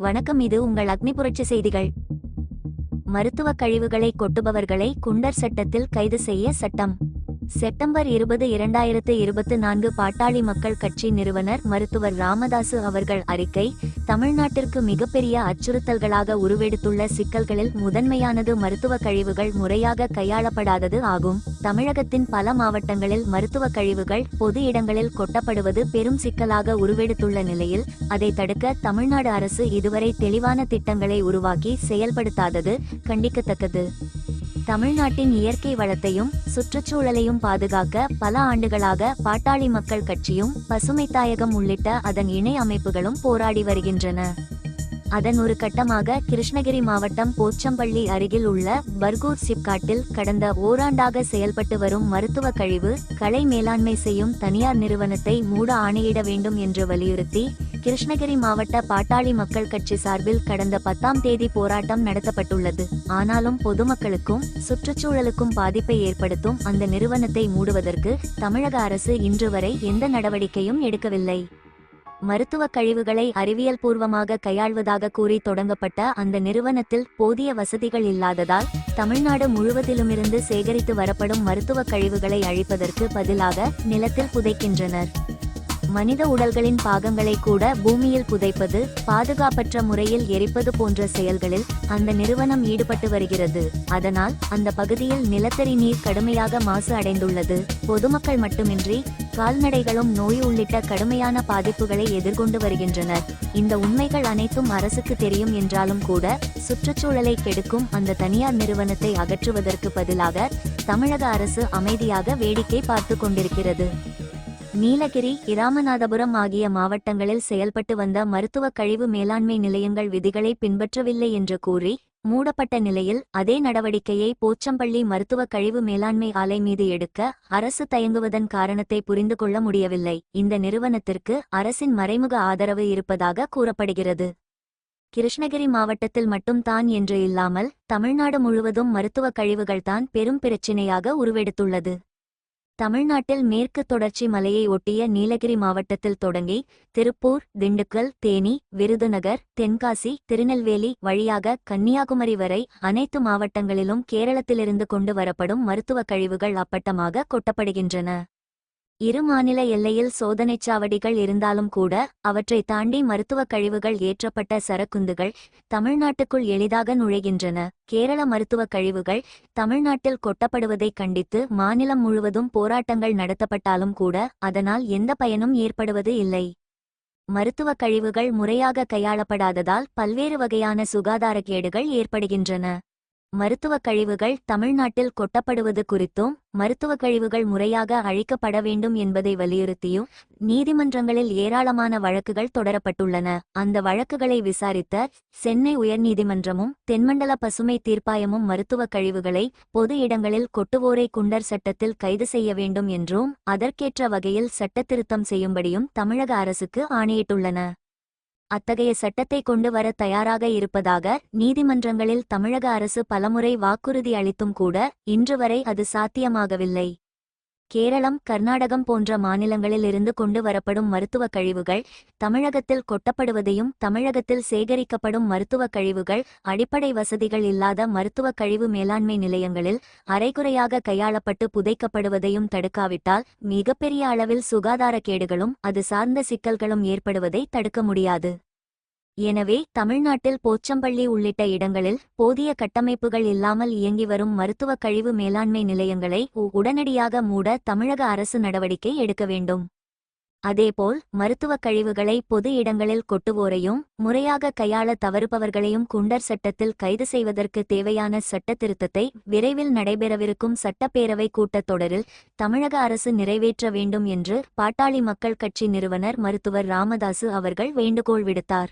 வணக்கம் இது உங்கள் அக்னி புரட்சி செய்திகள். மருத்துவ கழிவுகளை கொட்டுபவர்களை குண்டர் சட்டத்தில் கைது செய்ய சட்டம். செப்டம்பர் இருபது இரண்டாயிரத்து இருபத்து நான்கு பாட்டாளி மக்கள் கட்சி நிறுவனர் மருத்துவர் ராமதாசு அவர்கள் அறிக்கை தமிழ்நாட்டிற்கு மிகப்பெரிய அச்சுறுத்தல்களாக உருவெடுத்துள்ள சிக்கல்களில் முதன்மையானது மருத்துவ கழிவுகள் முறையாக கையாளப்படாதது ஆகும். தமிழகத்தின் பல மாவட்டங்களில் மருத்துவ கழிவுகள் பொது இடங்களில் கொட்டப்படுவது பெரும் சிக்கலாக உருவெடுத்துள்ள நிலையில் அதை தடுக்க தமிழ்நாடு அரசு இதுவரை தெளிவான திட்டங்களை உருவாக்கி செயல்படுத்தாதது கண்டிக்கத்தக்கது. தமிழ்நாட்டின் இயற்கை வளத்தையும் சுற்றுச்சூழலையும் பாதுகாக்க பல ஆண்டுகளாக பாட்டாளி மக்கள் கட்சியும் பசுமை தாயகம் உள்ளிட்ட அதன் இணை அமைப்புகளும் போராடி வருகின்றன. அதன் ஒரு கட்டமாக கிருஷ்ணகிரி மாவட்டம் போச்சம்பள்ளி அருகில் உள்ள பர்கூர் சிப்காட்டில் கடந்த ஓராண்டாக செயல்பட்டு வரும் மருத்துவ கழிவு கலை மேலாண்மை செய்யும் தனியார் நிறுவனத்தை மூட ஆணையிட வேண்டும் என்று வலியுறுத்தி கிருஷ்ணகிரி மாவட்ட பாட்டாளி மக்கள் கட்சி சார்பில் கடந்த பத்தாம் தேதி போராட்டம் நடத்தப்பட்டுள்ளது. ஆனாலும் பொதுமக்களுக்கும் சுற்றுச்சூழலுக்கும் பாதிப்பை ஏற்படுத்தும் அந்த நிறுவனத்தை மூடுவதற்கு தமிழக அரசு இன்று வரை எந்த நடவடிக்கையும் எடுக்கவில்லை. மருத்துவ கழிவுகளை அறிவியல் பூர்வமாக கையாள்வதாக கூறி தொடங்கப்பட்ட அந்த நிறுவனத்தில் போதிய வசதிகள் இல்லாததால் தமிழ்நாடு முழுவதிலுமிருந்து சேகரித்து வரப்படும் மருத்துவ கழிவுகளை அழிப்பதற்கு பதிலாக நிலத்தில் புதைக்கின்றனர். மனித உடல்களின் பாகங்களை கூட பூமியில் புதைப்பது பாதுகாப்பற்ற முறையில் எரிப்பது போன்ற செயல்களில் அந்த நிறுவனம் ஈடுபட்டு வருகிறது. அதனால் அந்த பகுதியில் நிலத்தடி நீர் கடுமையாக மாசு அடைந்துள்ளது. பொதுமக்கள் மட்டுமின்றி கால்நடைகளும் நோய் உள்ளிட்ட கடுமையான பாதிப்புகளை எதிர்கொண்டு வருகின்றனர். இந்த உண்மைகள் அனைத்தும் அரசுக்கு தெரியும் என்றாலும் கூட சுற்றுச்சூழலை கெடுக்கும் அந்த தனியார் நிறுவனத்தை அகற்றுவதற்கு பதிலாக தமிழக அரசு அமைதியாக வேடிக்கை பார்த்து கொண்டிருக்கிறது. நீலகிரி இராமநாதபுரம் ஆகிய மாவட்டங்களில் செயல்பட்டு வந்த மருத்துவ கழிவு மேலாண்மை நிலையங்கள் விதிகளை பின்பற்றவில்லை என்று கூறி மூடப்பட்ட நிலையில் அதே நடவடிக்கையை போச்சம்பள்ளி மருத்துவ கழிவு மேலாண்மை ஆலை மீது எடுக்க அரசு தயங்குவதன் காரணத்தை புரிந்து கொள்ள முடியவில்லை. இந்த நிறுவனத்திற்கு அரசின் மறைமுக ஆதரவு இருப்பதாக கூறப்படுகிறது. கிருஷ்ணகிரி மாவட்டத்தில் மட்டும் தான் என்று இல்லாமல் தமிழ்நாடு முழுவதும் மருத்துவ கழிவுகள்தான் பெரும் பிரச்சினையாக உருவெடுத்துள்ளது. தமிழ்நாட்டில் மேற்கு தொடர்ச்சி மலையை ஒட்டிய நீலகிரி மாவட்டத்தில் தொடங்கி திருப்பூர் திண்டுக்கல் தேனி விருதுநகர் தென்காசி திருநெல்வேலி வழியாக கன்னியாகுமரி வரை அனைத்து மாவட்டங்களிலும் கேரளத்திலிருந்து கொண்டு வரப்படும் மருத்துவ கழிவுகள் அப்பட்டமாக கொட்டப்படுகின்றன. இரு மாநில எல்லையில் சோதனைச் சாவடிகள் இருந்தாலும் கூட அவற்றை தாண்டி மருத்துவக் கழிவுகள் ஏற்றப்பட்ட சரக்குந்துகள் தமிழ்நாட்டுக்குள் எளிதாக நுழைகின்றன. கேரள மருத்துவக் கழிவுகள் தமிழ்நாட்டில் கொட்டப்படுவதைக் கண்டித்து மாநிலம் முழுவதும் போராட்டங்கள் நடத்தப்பட்டாலும் கூட அதனால் எந்த பயனும் ஏற்படுவது இல்லை. மருத்துவக் கழிவுகள் முறையாக கையாளப்படாததால் பல்வேறு வகையான சுகாதாரக்கேடுகள் ஏற்படுகின்றன. மருத்துவ கழிவுகள் தமிழ்நாட்டில் கொட்டப்படுவது குறித்தும் மருத்துவ கழிவுகள் முறையாக அழிக்கப்பட வேண்டும் என்பதை வலியுறுத்தியும் நீதிமன்றங்களில் ஏராளமான வழக்குகள் தொடரப்பட்டுள்ளன. அந்த வழக்குகளை விசாரித்த சென்னை உயர்நீதிமன்றமும் தென்மண்டல பசுமை தீர்ப்பாயமும் மருத்துவ கழிவுகளை பொது இடங்களில் கொட்டுவோரை குண்டர் சட்டத்தில் கைது செய்ய வேண்டும் என்றும் அதற்கேற்ற வகையில் சட்டத்திருத்தம் செய்யும்படியும் தமிழக அரசுக்கு ஆணையிட்டுள்ளன. அத்தகைய சட்டத்தை கொண்டு வர தயாராக இருப்பதாக நீதிமன்றங்களில் தமிழக அரசு பலமுறை வாக்குறுதி அளித்தும் கூட இன்று வரை அது சாத்தியமாகவில்லை. கேரளம் கர்நாடகம் போன்ற மாநிலங்களில் இருந்து கொண்டு வரப்படும் மருத்துவ கழிவுகள் தமிழகத்தில் கொட்டப்படுவதையும் தமிழகத்தில் சேகரிக்கப்படும் மருத்துவ கழிவுகள் அடிப்படை வசதிகள் இல்லாத மருத்துவ கழிவு மேலாண்மை நிலையங்களில் அரைகுறையாக கையாளப்பட்டு புதைக்கப்படுவதையும் தடுக்காவிட்டால் மிகப்பெரிய அளவில் சுகாதாரக்கேடுகளும் அது சார்ந்த சிக்கல்களும் ஏற்படுவதை தடுக்க முடியாது. எனவே தமிழ்நாட்டில் போச்சம்பள்ளி உள்ளிட்ட இடங்களில் போதிய கட்டமைப்புகள் இல்லாமல் இயங்கி வரும் மருத்துவ கழிவு மேலாண்மை நிலையங்களை உடனடியாக மூட தமிழக அரசு நடவடிக்கை எடுக்க வேண்டும். அதேபோல் மருத்துவ கழிவுகளை பொது இடங்களில் கொட்டுவோரையும் முறையாக கையாள தவறுபவர்களையும் குண்டர் சட்டத்தில் கைது செய்வதற்கு தேவையான சட்ட திருத்தத்தை விரைவில் நடைபெறவிருக்கும் சட்டப்பேரவை கூட்டத்தொடரில் தமிழக அரசு நிறைவேற்ற வேண்டும் என்று பாட்டாளி மக்கள் கட்சி நிறுவனர் மருத்துவர் ராமதாசு அவர்கள் வேண்டுகோள் விடுத்தார்.